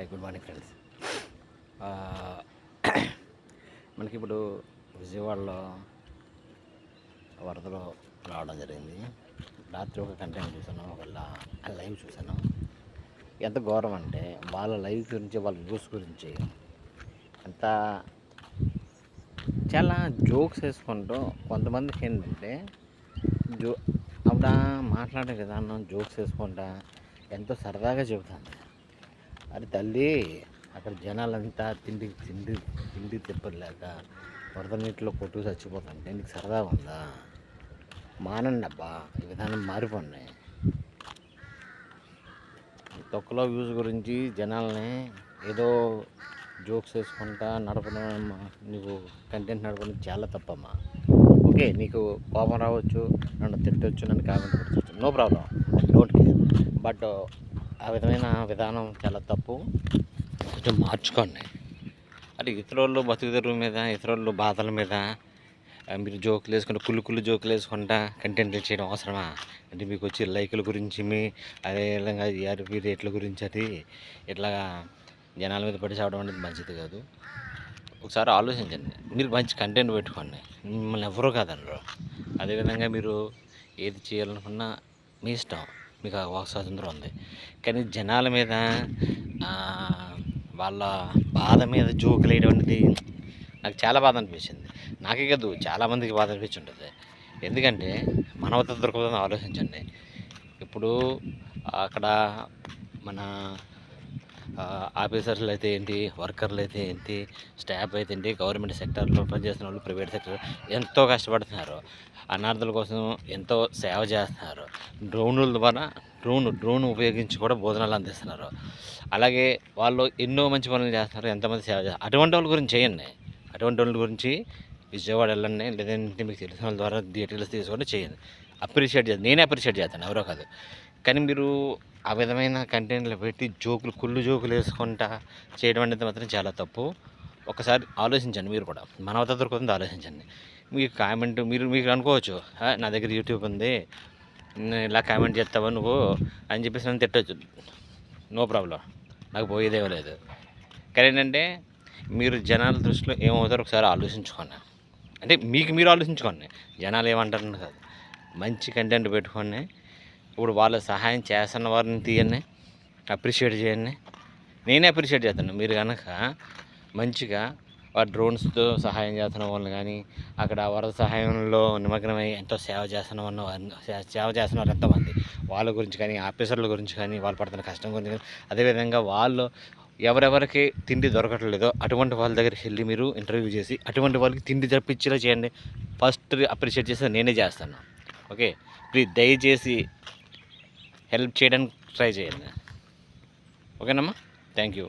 Hi good morning friends. మనకి ఇప్పుడు విజయవాడలో వరదలు రావడం జరిగింది. రాత్రి ఒక కంటెంట్ చూసాను ఒక లైవ్ చూసాను ఎంత ఘోరం అంటే వాళ్ళ లైవ్ గురించి వాళ్ళ వ్యూస్ గురించి ఎంత చాలా జోక్స్ వేసుకుంటూ కొంతమందికి ఏంటంటే జో ఆవిడ మాట్లాడే విధానం జోక్స్ వేసుకుంటా ఎంతో సరదాగా చెబుతాను అరే తల్లి అక్కడ జనాలంతా తిండి తిండి తిండి తిప్పలేక వరద నీటిలో కొట్టు చచ్చిపోతుంటే నీకు సరదా ఉందా? మానండి అబ్బా ఈ విధానం మారిపోయి తొక్కలో వ్యూస్ గురించి జనాల్ని ఏదో జోక్స్ వేసుకుంటా నడపడం నీకు కంటెంట్ నడపడం చాలా తప్పమ్మా. ఓకే నీకు కోపం రావచ్చు నన్ను తిట్టవచ్చు నన్ను కామెంట్ పెట్టచ్చు no problem I don't care. But ఆ విధమైన విధానం చాలా తప్పు. కొంచెం మార్చుకోండి. అంటే ఇతరులు బతుకుదెరువు మీద ఇతరులు బాధల మీద మీరు జోకులు వేసుకుంటే కుళ్ళు కుళ్ళు జోకులు వేసుకుంటా కంటెంట్ చేయడం అవసరమా? అంటే మీకు వచ్చి లైకుల గురించి మీ అదే విధంగా ఆర్పీ రేట్ల గురించి అది ఇట్లా జనాల మీద పడి చావడం అనేది మంచిది కాదు. ఒకసారి ఆలోచించండి. మీరు మంచి కంటెంట్ పెట్టుకోండి. మిమ్మల్ని ఎవరూ కాదనరు అదేవిధంగా మీరు ఏది చేయాలనుకున్నా మీ ఇష్టం. మీకు ఆ వాక్ స్వాతంత్రం ఉంది కానీ జనాల మీద వాళ్ళ బాధ మీద జోకులు వేయడం నాకు చాలా బాధ అనిపించింది నాకే కాదు చాలామందికి బాధ అనిపించి ఉంటుంది ఎందుకంటే మానవత దృక్పథం ఆలోచించండి. ఇప్పుడు అక్కడ మన ఆఫీసర్లు అయితే ఏంటి వర్కర్లు అయితే ఏంటి స్టాఫ్ అయితే ఏంటి గవర్నమెంట్ సెక్టర్లో పనిచేస్తున్న వాళ్ళు ప్రైవేట్ సెక్టర్ ఎంతో కష్టపడుతున్నారు. అనార్థుల కోసం ఎంతో సేవ చేస్తున్నారు. డ్రోన్ల ద్వారా డ్రోన్ డ్రోన్ ఉపయోగించి కూడా భోజనాలు అందిస్తున్నారు. అలాగే వాళ్ళు ఎన్నో మంచి పనులు చేస్తున్నారు ఎంతమంది సేవ చేస్తారు అటువంటి వాళ్ళ గురించి చేయండి. అటువంటి వాళ్ళ గురించి విజయవాడ వెళ్ళండి లేదంటే మీకు తెలిసిన వాళ్ళ ద్వారా డీటెయిల్స్ తీసుకొని చేయండి. అప్రిషియేట్ చేస్తాను నేనే అప్రిషియేట్ చేస్తాను ఎవరో కాదు. కానీ మీరు ఆ విధమైన కంటెంట్లు పెట్టి జోకులు కుళ్ళు జోకులు వేసుకుంటా చేయడం అనేది మాత్రం చాలా తప్పు. ఒకసారి ఆలోచించండి మీరు కూడా. మానవత దొరుకుతుంది ఆలోచించండి. మీకు కామెంట్ మీరు మీకు అనుకోవచ్చు నా దగ్గర యూట్యూబ్ ఉంది ఇలా కామెంట్ చేస్తావా నువ్వు? అని చెప్పేసి నన్ను తిట్టచ్చు. నో ప్రాబ్లం నాకు పోయేదేమో లేదు. కానీ ఏంటంటే మీరు జనాల దృష్టిలో ఏమవుతారో ఒకసారి ఆలోచించుకోండి. అంటే మీకు మీరు ఆలోచించుకోండి. జనాలు ఏమంటారని కాదు. మంచి కంటెంట్ పెట్టుకోండి ఇప్పుడు వాళ్ళు సహాయం చేస్తున్న వారిని తీయండి. అప్రిషియేట్ చేయండి. నేనే అప్రిషియేట్ చేస్తాను. మీరు కనుక మంచిగా ఆ డ్రోన్స్తో సహాయం చేస్తున్న వాళ్ళని కానీ అక్కడ వరద సహాయంలో నిమగ్నమై ఎంతో సేవ చేస్తున్న వాళ్ళ వారిని- సేవ చేస్తున్న వారు ఎంతోమంది వాళ్ళ గురించి కానీ ఆఫీసర్ల గురించి కానీ వాళ్ళు పడుతున్న కష్టం గురించి కానీ అదేవిధంగా వాళ్ళు ఎవరెవరికి తిండి దొరకట్లేదో అటువంటి వాళ్ళ దగ్గరికి వెళ్ళి మీరు ఇంటర్వ్యూ చేసి అటువంటి వాళ్ళకి తిండి తెప్పించేలా చేయండి. ఫస్ట్ అప్రిషియేట్ చేస్తే నేనే చేస్తాను. ఓకే? ప్లీజ్ దయచేసి హెల్ప్ చేయడానికి ట్రై చేయండి. ఓకేనమ్మా? Thank you.